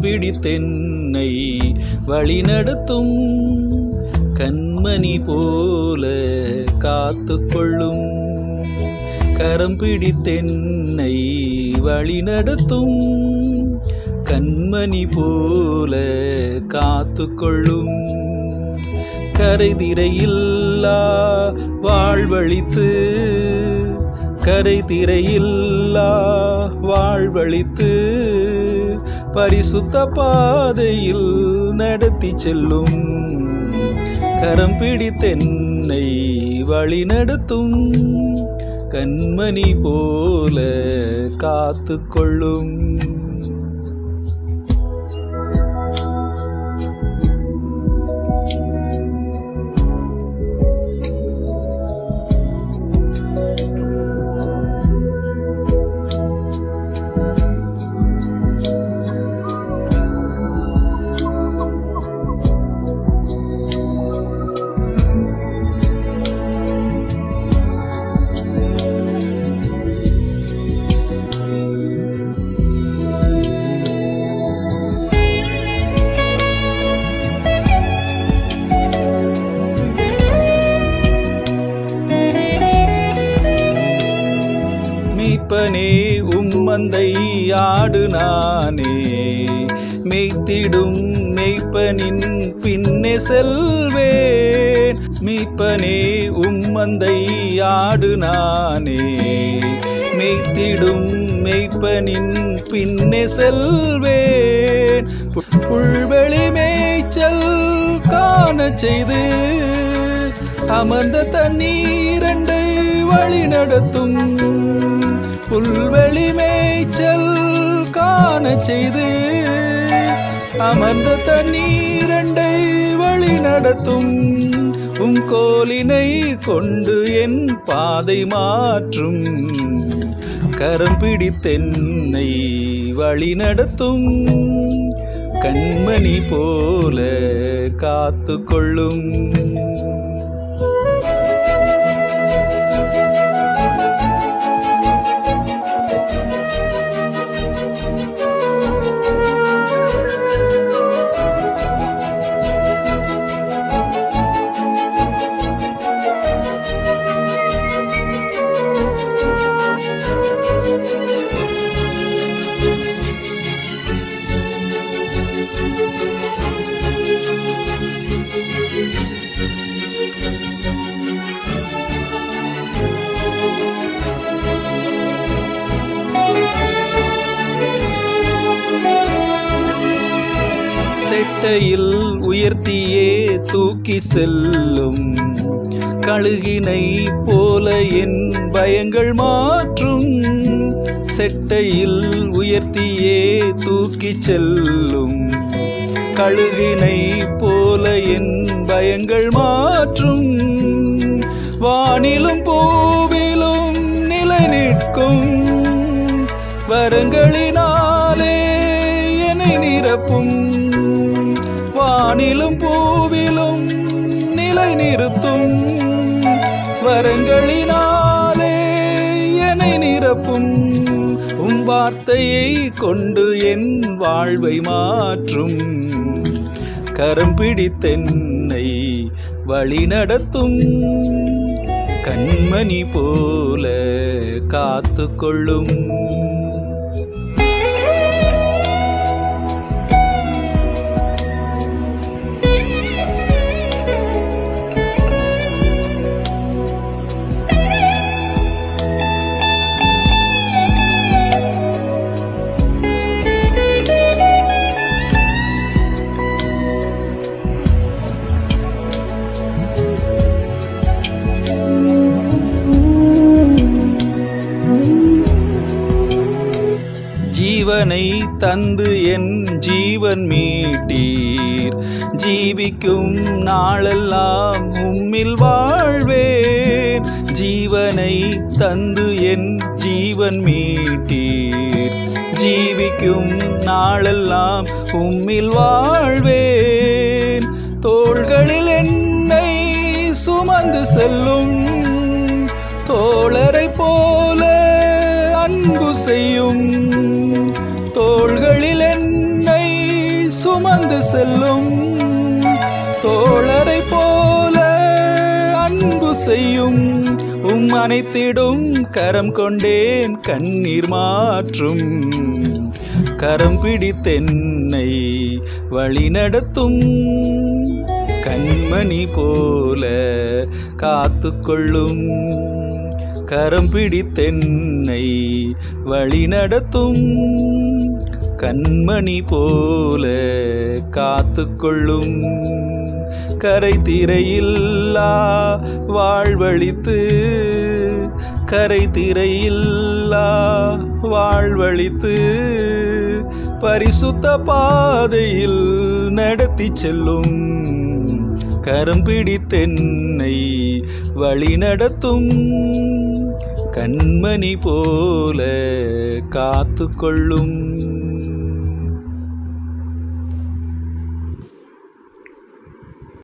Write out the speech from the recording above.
பிடித்தென்னை வழிநடத்தும் கண்மணி போல காத்து கொள்ளும் கரம் பிடித்தென்னை வழிநடத்தும் கண்மணி போல காத்து கொள்ளும் கரைதிரையில்லா வாழ்வழித்து கரைதிரையில்லா வாழ்வழித்து பரிசுத்த பாதையில் நடத்தி செல்லும். கரம் பிடித்தென்னை வழி நடத்தும். கண்மணி போல காத்து கொள்ளும். மெய்ப்பனே உம்மந்தை ஆடு நானே மெய்த்திடும் மெய்ப்பனின் பின்னே செல்வேன். மீட்பனே உம்மந்தை ஆடு நானே மெய்த்திடும் மெய்ப்பனின் பின்னே செல்வேன். புல்வெளி மேய்ச்சல் காண செய்து அமர்ந்த தண்ணீரண்டை வழி நடத்தும். புல்வெளி மேய்ச்சல் காண செய்து அமர்ந்த தண்ணீரண்டை வழி நடத்தும் உம் கோலினை கொண்டு என் பாதை மாற்றும். கரம் பிடித்தென்னை வழி நடத்தும் கண்மணி போல காத்து கொள்ளும். செட்டையில் உயர்த்தியே தூக்கி செல்லும் கழுகினை போல என் பயங்கள் மாற்றும். செட்டையில் உயர்த்தியே தூக்கி செல்லும் கழுகினை போல என் பயங்கள் மாற்றும். வானிலும் பூவிலும் நிலை நிற்கும். வரங்களினாலே என்னை நிரப்பும். வானிலும் பூவிலும் நிலை நிறுத்தும். வரங்களினாலே என்னை நிரப்பும். உம் வார்த்தையை கொண்டு என் வாழ்வை மாற்றும். கரம் பிடித்தென்னை வழி நடத்தும். கண்மணி போல காத்து கொள்ளும் ஜீவனை தந்து என் ஜீவன் மீட்டீர். ஜீவிக்கும் நாளெல்லாம் உம்மில் வாழ்வேன். ஜீவனை தந்து என் ஜீவன் மீட்டீர். ஜீவிக்கும் நாளெல்லாம் உம்மில் வாழ்வேன். தோள்களில் என்னை சுமந்து செல்லும். தோழரை போல அன்பு செய்யும். தோள்களில் என்னை சுமந்து செல்லும் தோழரை போல அன்பு செய்யும் உம் அனைத்திடும் கரம் கொண்டேன் கண்ணீர் மாற்றும். கரம் பிடித்தென்னை வழி நடத்தும். கண்மணி போல காத்து கொள்ளும். கரம் பிடித்தென்னை வழி நடத்தும் கண்மணி போல காத்து கொள்ளும் கரை திரையில்லா வாழ்வழித்து கரை திரையில்லா வாழ்வழித்து பரிசுத்த பாதையில் நடத்தி செல்லும் கரம் பிடித்தென்னை வழி நடத்தும் கண்மணி போல காத்து கொள்ளும்